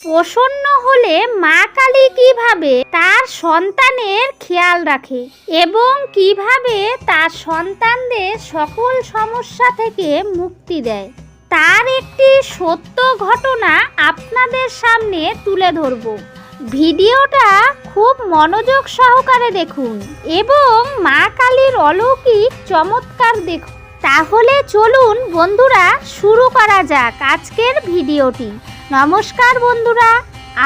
প্রসন্ন হলে মা কালী কীভাবে তার সন্তানের খেয়াল রাখে এবং কীভাবে তার সন্তানদের সকল সমস্যা থেকে মুক্তি দেয়, তার একটি সত্য ঘটনা আপনাদের সামনে তুলে ধরব। ভিডিওটা খুব মনোযোগ সহকারে দেখুন এবং মা কালীর অলৌকিক চমৎকার দেখুন তাহলে চলুন বন্ধুরা শুরু করা যাক আজকের ভিডিওটি। নমস্কার বন্ধুরা,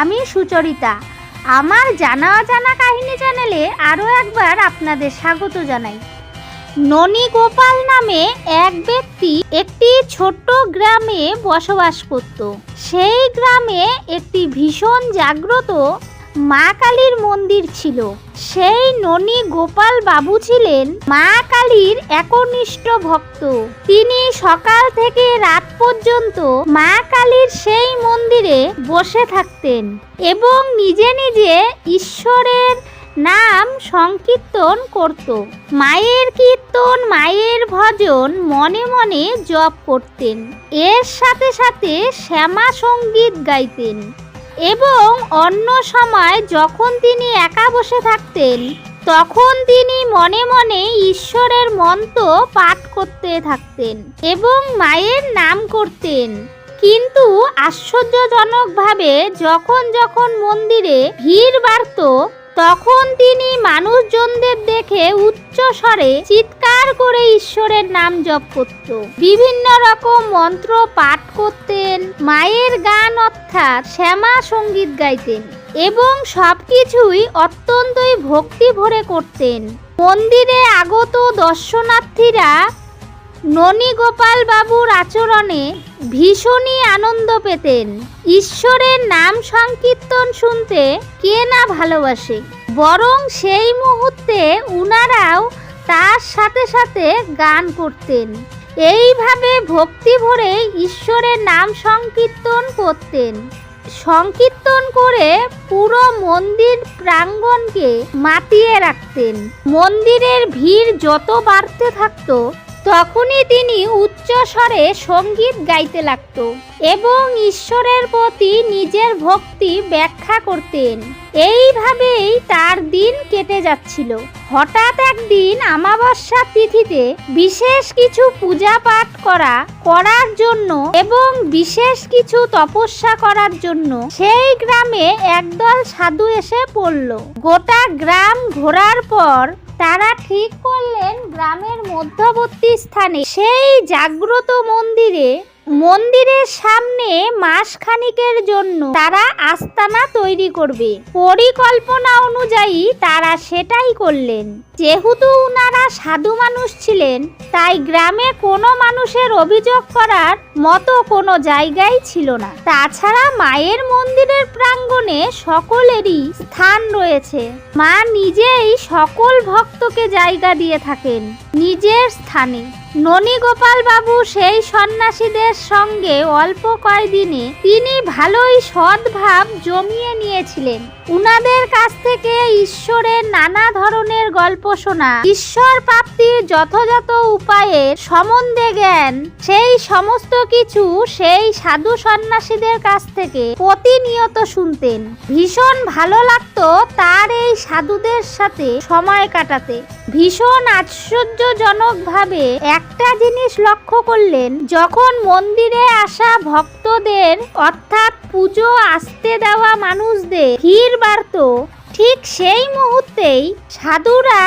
আমি সুচরিতা। আমার জানা অজানা কাহিনী চ্যানেলে আরও একবার আপনাদের স্বাগত জানাই। ননী গোপাল নামে এক ব্যক্তি একটি ছোট্ট গ্রামে বসবাস করত। সেই গ্রামে একটি ভীষণ জাগ্রত মা কালীর মন্দির ছিল। সেই ননী গোপাল বাবু ছিলেন মা কালীর একনিষ্ঠ ভক্ত। তিনি সকাল থেকে রাত পর্যন্ত মা কালীর সেই মন্দিরে বসে থাকতেন এবং নিজে নিজে ঈশ্বরের নাম সংকীর্তন করত। মায়ের কীর্তন, মায়ের ভজন মনে মনে জপ করতেন। এর সাথে সাথে শ্যামা সংগীত গাইতেন। এবং অন্য সময় যখন তিনি একা বসে থাকতেন, তখন তিনি মনে মনে ঈশ্বরের মন্ত্র পাঠ করতে থাকতেন এবং মায়ের নাম করতেন। কিন্তু আশ্চর্যজনকভাবে যখন যখন মন্দিরে ভিড় বাড়ত তখন তিনি মানুষজনদের দেখে উচ্চ স্বরে চিৎকার করে ঈশ্বরের নাম জপ করত। বিভিন্ন রকম মন্ত্র পাঠ করতেন, মায়ের গান অর্থাৎ শ্যামা সংগীত গাইতেন এবং সবকিছুই অত্যন্তই ভক্তি ভরে করতেন। মন্দিরে আগত দর্শনার্থীরা ননী গোপাল বাবুর আচরণে ভীষণই আনন্দ পেতেন। ঈশ্বরের নাম সংকীর্তন শুনতে কে না ভালোবাসে। বরং সেই মুহূর্তে উনারাও তার সাথে সাথে গান করতেন। এইভাবে ভক্তি ভরে ঈশ্বরের নাম সংকীর্তন করতেন। সংকীর্তন করে পুরো মন্দির প্রাঙ্গণকে মাতিয়ে রাখতেন। মন্দিরের ভিড় যত বাড়তে থাকতো তখনই তিনি উচ্চ স্বরে সংগীত গাইতে লাগত এবং ঈশ্বরের প্রতি নিজের ভক্তি ব্যাখ্যা করতেন। এইভাবেই তার দিন কেটে যাচ্ছিল। হঠাৎ একদিন আমাবস্যা তিথিতে বিশেষ কিছু পূজা পাঠ করা, করার জন্য এবং বিশেষ কিছু তপস্যা করার জন্য সেই গ্রামে একদল সাধু এসে পড়ল। গোটা গ্রাম ঘোরার পর তারা ঠিক করলেন গ্রামের মধ্যবর্তী স্থানে। সেই জাগ্রত মন্দিরে মন্দিরের সামনে মাস খানিকের জন্য তারা আস্তানা তৈরি করবে। পরিকল্পনা অনুযায়ী তারা সেটাই করলেন। যেহেতু উনারা সাধু মানুষ ছিলেন, তাই গ্রামে কোনো মানুষের অভিযোগ করার মতো কোনো জায়গাই ছিল না। তাছাড়া মায়ের মন্দিরের প্রাঙ্গণে সকলেরই স্থান রয়েছে। মা নিজেই সকল ভক্তকে জায়গা দিয়ে থাকেন নিজের স্থানে। ননী গোপাল বাবু সেই সন্ন্যাসীদের সঙ্গে অল্প কয়দিনে তিনি ভালোই সদ্ভাব জমিয়ে নিয়েছিলেন। উনাদের কাছ থেকে ঈশ্বরের নানা ধরনের গল্প শোনা, ঈশ্বর প্রাপ্তির যথাযথ উপায়ে সম্বন্ধে জ্ঞান, সেই সমস্ত কিছু সেই সাধু সন্ন্যাসীদের কাছ থেকে প্রতিনিয়ত শুনতেন। ভীষণ ভালো লাগতো তার এই সাধুদের সাথে সময় কাটাতে। ভীষণ আশ্চর্যজনকভাবে একটা জিনিস লক্ষ্য করলেন, যখন মন্দিরে আসা ভক্তদের, অর্থাৎ পুজো আসতে দেওয়া মানুষদের ভিড় বাড়ত, ঠিক সেই মুহূর্তেই সাধুরা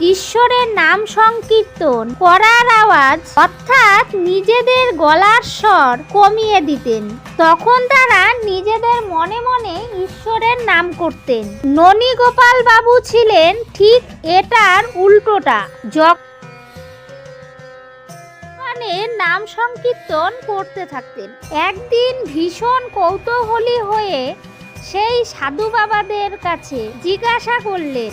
ঈশ্বরের নাম সংকীর্তন করার আওয়াজ, অর্থাৎ নিজেদের গলার স্বর কমিয়ে দিতেন। তখন তারা নিজেদের মনে মনে ঈশ্বরের নাম করতেন। ননী গোপাল বাবু ছিলেন ঠিক এটার উল্টোটা। যখন ভগবানের নাম সংকীর্তন করতে থাকতেন। একদিন ভীষণ কৌতূহলী হয়ে সেই সাধু বাবাদের কাছে জিজ্ঞাসা করলেন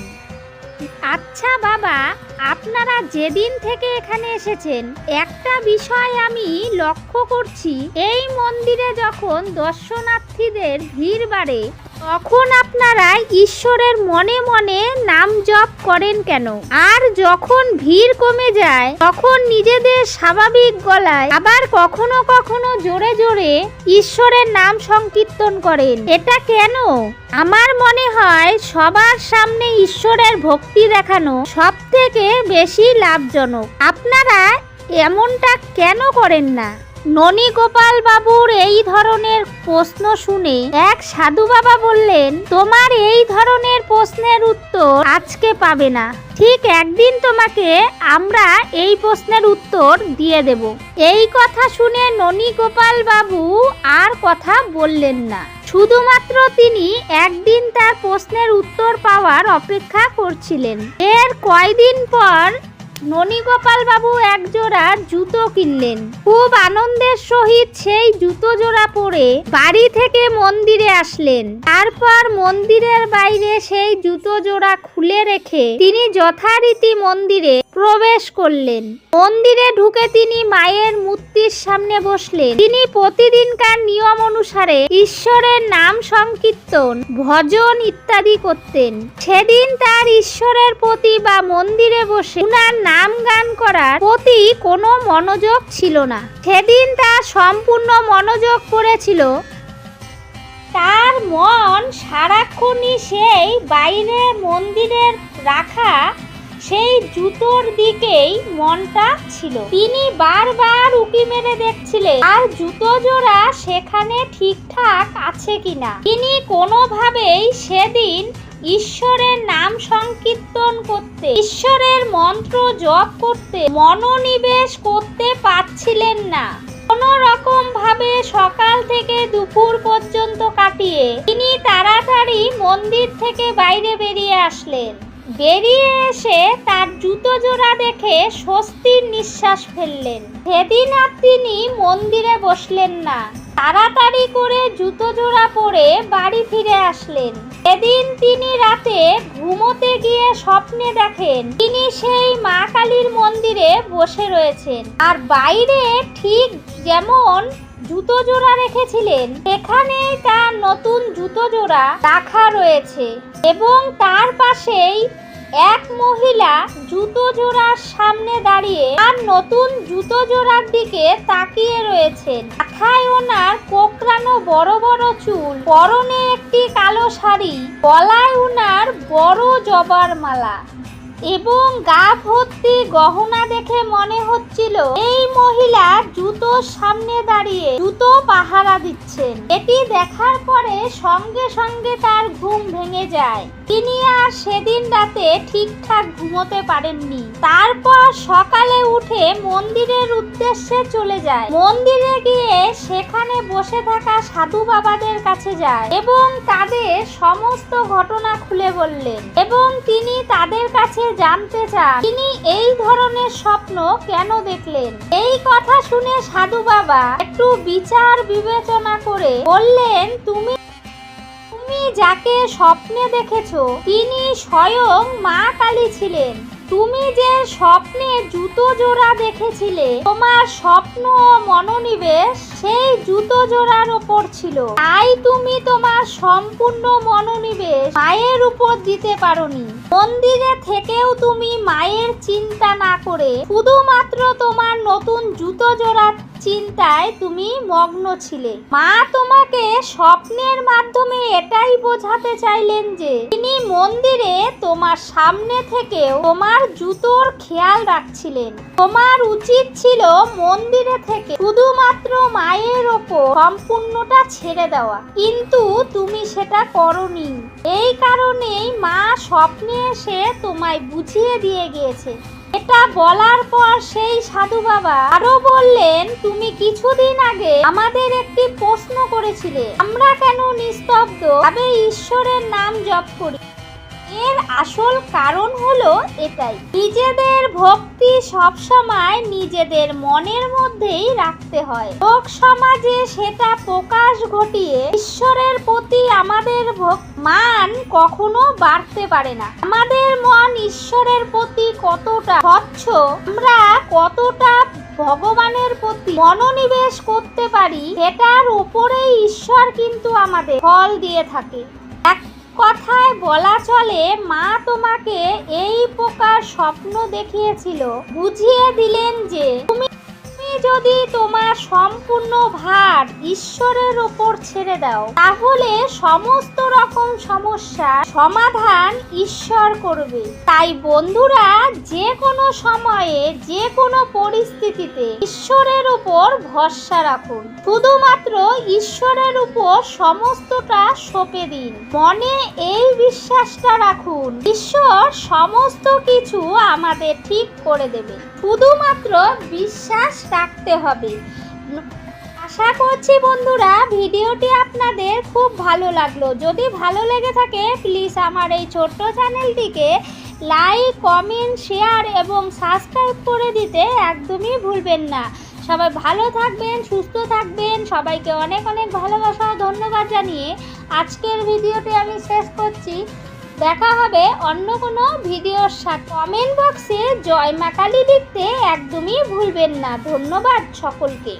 আচ্ছা বাবা আপনারা যেদিন থেকে এখানে এসেছেন, একটা বিষয় আমি লক্ষ্য করছি। এই মন্দিরে যখন দর্শনার্থীদের ভিড় বাড়ে, তখন আপনারা ঈশ্বরের মনে মনে নাম জপ করেন কেন? আর যখন ভিড় কমে যায়, তখন নিজেদের স্বাভাবিক গলায় আবার কখনো কখনো জোরে জোরে ঈশ্বরের নাম সংকীর্তন করেন। এটা কেন? আমার মনে হয় সবার সামনে ঈশ্বরের ভক্তি দেখানো সব থেকে বেশি লাভজনক। আপনারা এমনটা কেন করেন না? ননী গোপাল বাবুর এই ধরনের প্রশ্ন শুনে এক সাধু বাবা বললেন, তোমার এই ধরনের প্রশ্নের উত্তর আজকে পাবে না। ঠিক একদিন তোমাকে আমরা এই প্রশ্নের উত্তর দিয়ে দেব। এই কথা শুনে ননী গোপাল বাবু আর কথা বললেন না। শুধুমাত্র তিনি একদিন তার প্রশ্নের উত্তর পাওয়ার অপেক্ষা করছিলেন। এর কয়দিন পর ননীগোপাল বাবু এক জোড়া জুতো কিনলেন। খুব আনন্দের সহিত সেই জুতো জোড়া পরে বাড়ি থেকে মন্দিরে আসলেন। তারপর মন্দিরের বাইরে সেই জুতো জোড়া খুলে রেখে তিনি যথারীতি মন্দিরে প্রবেশ করলেন। মন্দিরে ঢুকে তিনি মায়ের মূর্তির সামনে বসলেন। তিনি প্রতিদিনকার নিয়ম অনুসারে ঈশ্বরের নাম সংকীর্তন, ভজন ইত্যাদি করতেন। সেদিন তার ঈশ্বরের প্রতি বা মন্দিরে বসে উনার নাম গান করার প্রতি কোনো মনোযোগ ছিল না। সেদিন তার সম্পূর্ণ মনোযোগ পড়েছিল তার মন সারাক্ষণই সেই বাইরে মন্দিরের রাখা, সেই জুতোর দিকেই মনটা ছিল। তিনি বারবার উকি মেরে দেখছিলেন, আর জুতো জোড়া সেখানে ঠিকঠাক আছে কিনা? তিনি কোনোভাবেই সেদিন ঈশ্বরের নাম সংকীর্তন করতে, ঈশ্বরের মন্ত্র জপ করতে, মনোনিবেশ করতে পারছিলেন না। কোনো রকম ভাবে সকাল থেকে দুপুর পর্যন্ত কাটিয়ে তিনি তাড়াতাড়ি মন্দির থেকে বাইরে বেরিয়ে আসলেন। বেরিয়ে এসে তার জুতো জোড়া দেখে স্বস্তির নিঃশ্বাস ফেললেন। সেদিন আর তিনি মন্দিরে বসলেন না। তাড়াতাড়ি করে জুতো জোড়া পরে বাড়ি ফিরে আসলেন। সেদিন তিনি রাতে ঘুমোতে গিয়ে স্বপ্নে দেখেন তিনি সেই মা কালীর মন্দিরে বসে রয়েছেন। আর বাইরে ঠিক যেমন জুতো জোড়া রেখেছিলেন, সেখানেই তার নতুন জুতো জোড়া রাখা রয়েছে এবং তার পাশেই এক মহিলা জুতো জোড়ার সামনে দাঁড়িয়ে আর নতুন জুতো জোড়ার দিকে তাকিয়ে রয়েছেন। মাথায় ওনার কোকড়ানো বড় বড় চুল, পরনে একটি কালো শাড়ি, গলায় ওনার বড় জবার মালা। এবং গা ভর্তি গহনা দেখে মনে হচ্ছিল, এই মহিলা জুতোর সামনে দাঁড়িয়ে জুতো পাহারা দিচ্ছেন। এটি দেখার পরে সঙ্গে সঙ্গে তার ঘুম ভেঙে যায়। তিনি আর সেদিন রাতে ঠিকঠাক ঘুমোতে পারেননি। তারপর সকালে উঠে মন্দিরের উদ্দেশ্যে চলে যায়। মন্দিরে গিয়ে সেখানে বসে থাকা সাধু বাবাদের কাছে যায় এবং তাদের সমস্ত ঘটনা খুলে বললেন। এবং তিনি তাদের কাছে জানতে চান, তিনি এই ধরনের স্বপ্ন কেন দেখলেন? এই কথা শুনে সাধু বাবা একটু বিচার বিবেচনা করে বললেন, তুমি তুমি যাকে স্বপ্নে দেখেছ, তিনি স্বয়ং মা কালী ছিলেন। তুমি যে স্বপ্নে জুতো জোড়া দেখেছিলে, তোমার স্বপ্ন মনোনিবেশ সেই জুতো জোড়ার ওপর ছিল। তাই তুমি তোমার সম্পূর্ণ মনোনিবেশ মায়ের উপর দিতে পারোনি। মন্দিরে থেকেও তুমি মায়ের চিন্তা না করে শুধুমাত্র তোমার নতুন জুতো জোড়ার চিন্তায় তুমি মগ্ন ছিলে। মা তোমাকে স্বপ্নের মাধ্যমে এটাই বোঝাতে চাইলেন যে, তিনি মন্দিরে তোমার সামনে থেকেও তোমার জুতোর খেয়াল রাখছিলেন। তোমার উচিত ছিল মন্দিরে থেকে শুধুমাত্র মায়ের ওপর সম্পূর্ণটা ছেড়ে দেওয়া। কিন্তু তুমি সেটা করনি। এই কারণেই মা স্বপ্নে এসে তোমায় বুঝিয়ে দিয়ে গিয়েছে। এটা বলার পর সেই সাধু বাবা আরও বললেন, তুমি কিছুদিন আগে আমাদের একটি প্রশ্ন করেছিলে। আমরা কেন নিস্তব্ধ? ভাবে ঈশ্বরের নাম জপ করি। এর আসল কারণ হলো এটাই। নিজেদের ভক্তি সবসময় নিজেদের মনের মধ্যেই রাখতে হয়। লোক সমাজে সেটা প্রকাশ ঘটিয়ে ঈশ্বরের প্রতি আমাদের মান কখনো বাড়তে পারে না। আমাদের মন ঈশ্বরের প্রতি কতটা স্বচ্ছ, আমরা কতটা ভগবানের প্রতি মনোনিবেশ করতে পারি, সেটার উপরেই ঈশ্বর কিন্তু আমাদের ফল দিয়ে থাকে। কথায় বলা চলে, মা তোমাকে এই প্রকার স্বপ্ন দেখিয়েছিল। বুঝিয়ে দিলেন যে, তুমি যদি তোমার সম্পূর্ণ ভার ঈশ্বরের ওপর ছেড়ে দাও। তাহলে সমস্ত রকম সমস্যা সমাধান ঈশ্বর করবে। তাই বন্ধুরা যে কোনো সময়ে যে কোনো পরিস্থিতিতে ঈশ্বরের উপর ভরসা রাখুন। শুধুমাত্র ঈশ্বরের উপর সমস্তটা সঁপে দিন। মনে এই বিশ্বাসটা রাখুন, ঈশ্বর সমস্ত কিছু আমাদের ঠিক করে দেবে। শুধুমাত্র বিশ্বাস রাখতে হবে। আশা করছি বন্ধুরা ভিডিওটি আপনাদের খুব ভালো লাগল। যদি ভালো লেগে থাকে প্লিজ আমার এই ছোট্ট চ্যানেলটিকে লাইক কমেন্ট শেয়ার এবং সাবস্ক্রাইব করে দিতে একদমই ভুলবেন না। সবাই ভালো থাকবেন, সুস্থ থাকবেন, সবাইকে অনেক অনেক ভালোবাসা ও ধন্যবাদ জানিয়ে আজকের ভিডিওটি আমি শেষ করছি। দেখা হবে অন্য কোনো ভিডিওর সাথে কমেন্ট বক্সে জয় মা কালী লিখতে একদমই ভুলবেন না। ধন্যবাদ সকলকে।